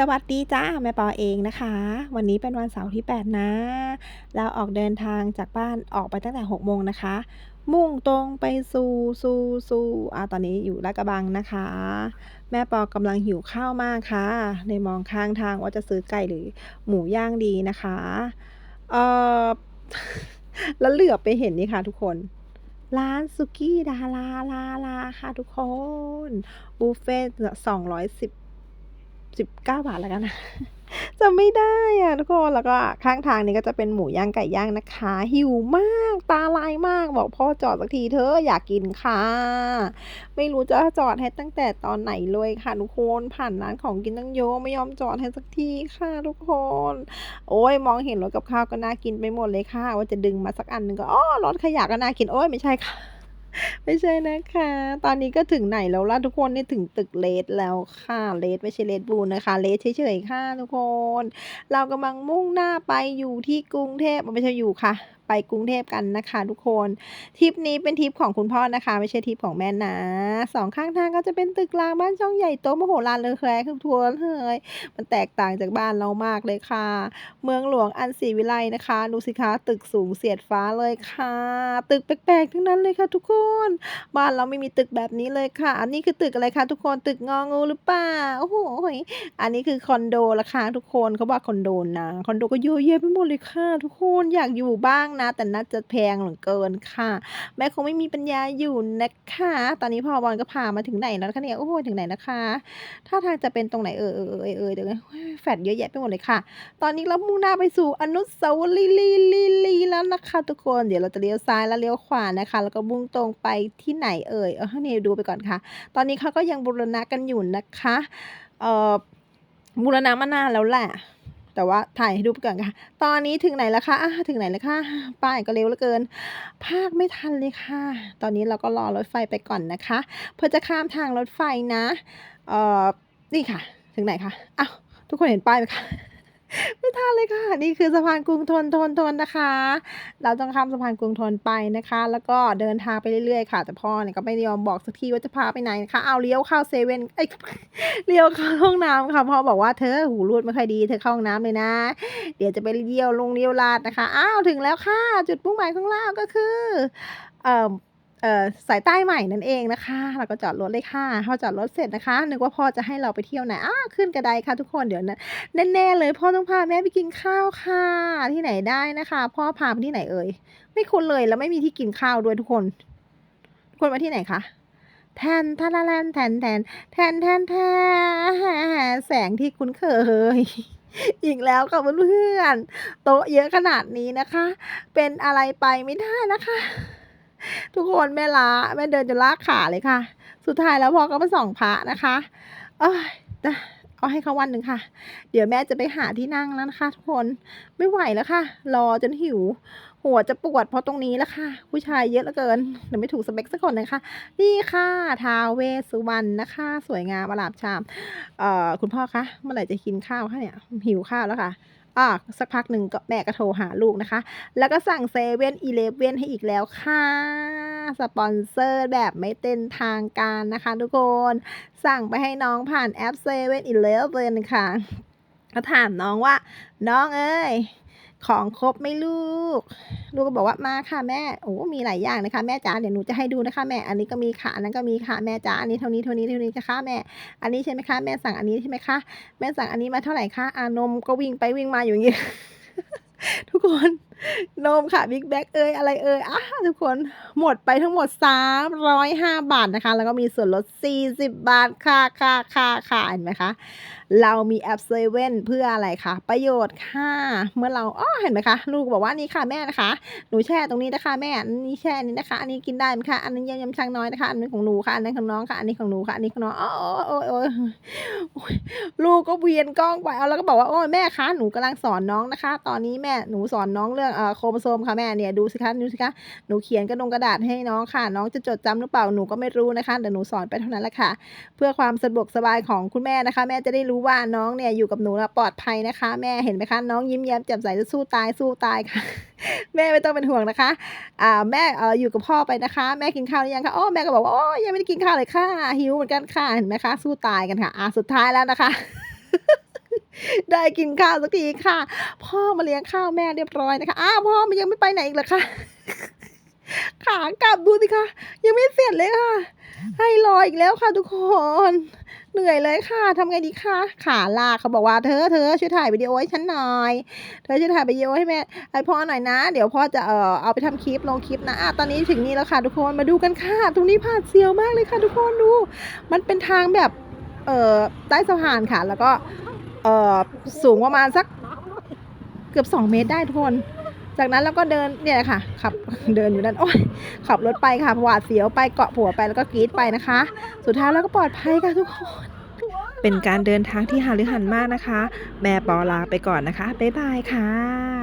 สวัสดีจ้าแม่ปอเองนะคะ วันนี้เป็นวันเสาร์ที่ 8 นะ เราออกเดินทางจากบ้านออกไปตั้งแต่ 6 โมงนะคะ มุ่งตรงไปสู่สู่สู่อ่าตอนนี้อยู่ลาดกระบังนะคะ แม่ปอกำลังหิวข้าวมากค่ะเลยมองข้างทางว่าจะซื้อไก่หรือหมูย่างดีนะคะเออแล้วเหลือบไปเห็นนี่ค่ะทุกคนร้านสุกี้ดาราลาลาค่ะทุกคนบุฟเฟ่ต์สองร้อยสิบ สิบเก้าบาทแล้วกันนะจำไม่ได้อะทุกคนแล้วก็ข้างทางนี้ก็จะเป็นหมูย่างไก่ย่างนะคะ หิวมากตาลายมากบอกพ่อจอดสักทีเถออยากกินค่ะ ไม่รู้จะจอดให้ตั้งแต่ตอนไหนเลยค่ะทุกคนผ่านร้านของกินตั้งเยอะไม่ยอมจอดให้สักทีค่ะทุกคน โอ้ยมองเห็นรถกับข้าวก็น่ากินไปหมดเลยค่ะ ว่าจะดึงมาสักอันหนึ่งก็อ้อรถขยะก็น่ากินโอ้ยไม่ใช่ค่ะ ไม่ใช่นะคะ ตอนนี้ก็ถึงไหนแล้วล่ะทุกคนนี่ถึงตึกเลดแล้วค่ะเลดไม่ใช่เลดบูนนะคะเลดเฉยๆค่ะทุกคน เรากำลังมุ่งหน้าไปอยู่ที่กรุงเทพไม่ใช่อยู่ค่ะ ไปกรุงเทพกันนะคะทุกคนทริปนี้เป็นทริปของคุณพ่อนะคะ ไม่ใช่ทริปของแม่นะสองข้างทางก็จะเป็นตึกรางบ้านช่องใหญ่โตมโหฬารเลยแคร์ทุกทัวร์เลยมันแตกต่างจากบ้านเรามากเลยค่ะ เมืองหลวงอันศรีวิไลนะคะดูสิคะตึกสูงเสียดฟ้าเลยค่ะ ตึกแปลกๆทั้งนั้นเลยค่ะทุกคน บ้านเราไม่มีตึกแบบนี้เลยค่ะ อันนี้คือตึกอะไรคะทุกคนตึกงองูหรือเปล่าโอ้โหอันนี้คือคอนโดละค่ะทุกคนเขาบอกคอนโดนะคอนโดก็เยอะแยะไปหมดเลยค่ะ ทุกคนอยากอยู่บ้างนะ แต่น่าจะแพงเหลือเกินค่ะ แม่คงไม่มีปัญญาอยู่นะคะ ตอนนี้พ่อบอลก็พามาถึงไหนแล้วคะเนี่ยโอ้โหถึงไหนนะคะ ถ้าทางจะเป็นตรงไหนเออเออเออเออเดี๋ยวนะแฟดเยอะแยะไปหมดเลยค่ะ ตอนนี้เรามุ่งหน้าไปสู่อนุสาวรีย์ลีลีลีแล้วนะคะทุกคนเดี๋ยวเราจะเลี้ยวซ้ายแล้วเลี้ยวขวานะคะ แล้วก็มุ่งตรงไปที่ไหนเอ่ยเออนี่ดูไปก่อนค่ะ ตอนนี้เขาก็ยังบูรณะกันอยู่นะคะเอ่อบูรณะมานานแล้วแหละ แต่ว่าถ่ายให้ดูไปก่อนค่ะ ตอนนี้ถึงไหนแล้วคะะถึงไหนแล้วคะป้ายก็เร็วเหลือเกิน ภาคไม่ทันเลยค่ะ ตอนนี้เราก็รอรถไฟไปก่อนนะคะ เพื่อจะข้ามทางรถไฟนะ เอ่อ นี่ค่ะ ถึงไหนคะอ้าวทุกคนเห็นป้ายไหมคะ ไม่ทันเลยค่ะ นี่คือสะพานกรุงธนทนทนนะคะ เราต้องข้ามสะพานกรุงธนไปนะคะ แล้วก็เดินทางไปเรื่อยๆค่ะ แต่พ่อเนี่ยก็ไม่ยอมบอกสักทีว่าจะพาไปไหนนะคะเอาเลี้ยวเข้าเซเว่นเอ้เลี้ยวเข้าห้องน้ำค่ะพ่อบอกว่าเธอหูรูดไม่ค่อยดีเธอเข้าห้องน้ำเลยนะ เดี๋ยวจะไปเยี่ยวลงเลี้ยวลาดนะคะอ้าวถึงแล้วค่ะ จุดมุ่งหมายของเราก็คือ เอ่อ สายใต้ใหม่นั่นเองนะคะ เราก็จอดรถเลยค่ะพอจอดรถเสร็จนะคะ นึกว่าพ่อจะให้เราไปเที่ยวไหนอ้าขึ้นกระไดค่ะทุกคนเดี๋ยวนะแน่ๆเลยพ่อต้องพาแม่ไปกินข้าวค่ะ ที่ไหนได้นะคะ พ่อพาไปที่ไหนเอ่ยไม่คุ้นเลยแล้วไม่มีที่กินข้าวด้วยทุกคน ทุกคนมาที่ไหนคะแทนทาราแลนแทนแทนแทนแทนแทนแสงที่คุ้นเคยอีกแล้วค่ะเพื่อนๆโต๊ะเยอะขนาดนี้นะคะ เป็นอะไรไปไม่ได้นะคะ ทุกคนแม่ล้าแม่เดินจนลากขาเลยค่ะ สุดท้ายแล้วพ่อก็มาส่องพระนะคะ เอ้ยนะเอาให้เขาวันหนึ่งค่ะ เดี๋ยวแม่จะไปหาที่นั่งแล้วนะคะ ทุกคนไม่ไหวแล้วค่ะ รอจนหิว หัวจะปวดเพราะตรงนี้แล้วค่ะ ผู้ชายเยอะเหลือเกินเดี๋ยวไม่ถูกสเปคสักคนเลยค่ะนี่ค่ะท้าวเวสุวรรณนะคะ สวยงามอลามชาม เอ่อคุณพ่อคะเมื่อไหร่จะกินข้าวคะเนี่ยหิวข้าวแล้วค่ะ อ่าสักพักหนึ่งก็แม่ก็โทรหาลูกนะคะ แล้วก็สั่งเซเว่นอีเลฟเว่นให้อีกแล้วค่ะสปอนเซอร์แบบไม่เต็นทางการนะคะทุกคน สั่งไปให้น้องผ่านแอปเซเว่นอีเลฟเว่นค่ะก็ถามน้องว่า น้องเอ้ย ของครบไม่ลูก ลูกก็บอกว่ามาค่ะแม่ โอ้ มีหลายอย่างนะคะ แม่จ๋า เดี๋ยวหนูจะให้ดูนะคะแม่ อันนี้ก็มีค่ะ อันนั้นก็มีค่ะแม่จ๋า อันนี้เท่านี้เท่านี้เท่านี้จะค่ะแม่ อันนี้ใช่ไหมคะ แม่สั่งอันนี้ใช่ไหมคะ แม่สั่งอันนี้มาเท่าไหร่คะอ่านมก็วิ่งไปวิ่งมาอยู่อย่างนี้ ทุกคน นมค่ะบิ๊กแบ็กเอยอะไรเอยอะทุกคนหมดไปทั้งหมด 305 บาทนะคะ แล้วก็มีส่วนลด 40 บาทค่ะค่ะค่ะค่ะเห็นไหมคะเรามีแอปเซเว่นเพื่ออะไรคะประโยชน์ค่ะ เมื่อเราอ๋อเห็นไหมคะ ลูกบอกว่านี่ค่ะแม่นะคะ หนูแช่ตรงนี้นะคะ แม่อันนี้แช่นี้นะคะ อันนี้กินได้ไหมคะอันนี้ยำยำช้างน้อยนะคะอันนี้ของหนูค่ะอันนี้ของน้องค่ะอันนี้ของหนูค่ะอันนี้ของน้องอ๋อโอ้ยโอ้ยลูกก็เวียนกล้องไปเอาแล้วก็บอกว่าโอ้ยแม่คะหนูกำลังสอนน้องนะคะ ตอนนี้แม่หนูสอนน้องเรื่องอ่อโครโมโซมค่ะแม่เนี่ยดูสิคะดูสิคะหนูเขียนกระดงกระดาษให้น้องค่ะ น้องจะจดจำหรือเปล่าหนูก็ไม่รู้นะคะแต่หนูสอนไปเท่านั้นแหละค่ะ เพื่อความสะดวกสบายของคุณแม่นะคะ แม่จะได้รู้ว่าน้องเนี่ยอยู่กับหนูแล้วปลอดภัยนะคะ แม่เห็นไหมคะน้องยิ้มแย้มแจ่มใสจะสู้ตายสู้ตายค่ะ แม่ไม่ต้องเป็นห่วงนะคะอ่าแม่เอออยู่กับพ่อไปนะคะ แม่กินข้าวหรือยังคะโอ้แม่ก็บอกว่าโอ้ยังไม่ได้กินข้าวเลยค่ะหิวเหมือนกันค่ะเห็นไหมคะ สู้ตายกันค่ะอ่าสุดท้ายแล้วนะคะ ได้กินข้าวสักทีค่ะ พ่อมาเลี้ยงข้าวแม่เรียบร้อยนะคะอ้าวพ่อมันยังไม่ไปไหนอีกเหรอคะขากลับดูสิคะ ยังไม่เสร็จเลยค่ะ ให้รออีกแล้วค่ะทุกคน เหนื่อยเลยค่ะทำไงดีคะขาลากเขาบอกว่าเธอเธอช่วยถ่ายวิดีโอให้ฉันหน่อย เธอช่วยถ่ายวิดีโอให้แม่ให้พ่อหน่อยนะ เดี๋ยวพ่อจะเอ่อเอาไปทำคลิปลงคลิปนะอะตอนนี้ถึงนี่แล้วค่ะทุกคนมาดูกันค่ะ ตรงนี้ผ่านเซียวมากเลยค่ะทุกคนดู มันเป็นทางแบบเอ่อใต้สะพานค่ะ แล้วก็ อ่อสูงประมาณสักเกือบ 2 เมตรได้ทุกคน จากนั้นเราก็เดินเนี่ยค่ะ ขับเดินอยู่นั่นโอ้ยขับรถไปค่ะหวาดเสียวไปเกาะผัวไปแล้วก็กรีดไปนะคะ สุดท้ายเราก็ปลอดภัยค่ะทุกคน เป็นการเดินทางที่หาลือหันมากนะคะ แม่ปอลาไปก่อนนะคะ บ๊ายบายค่ะ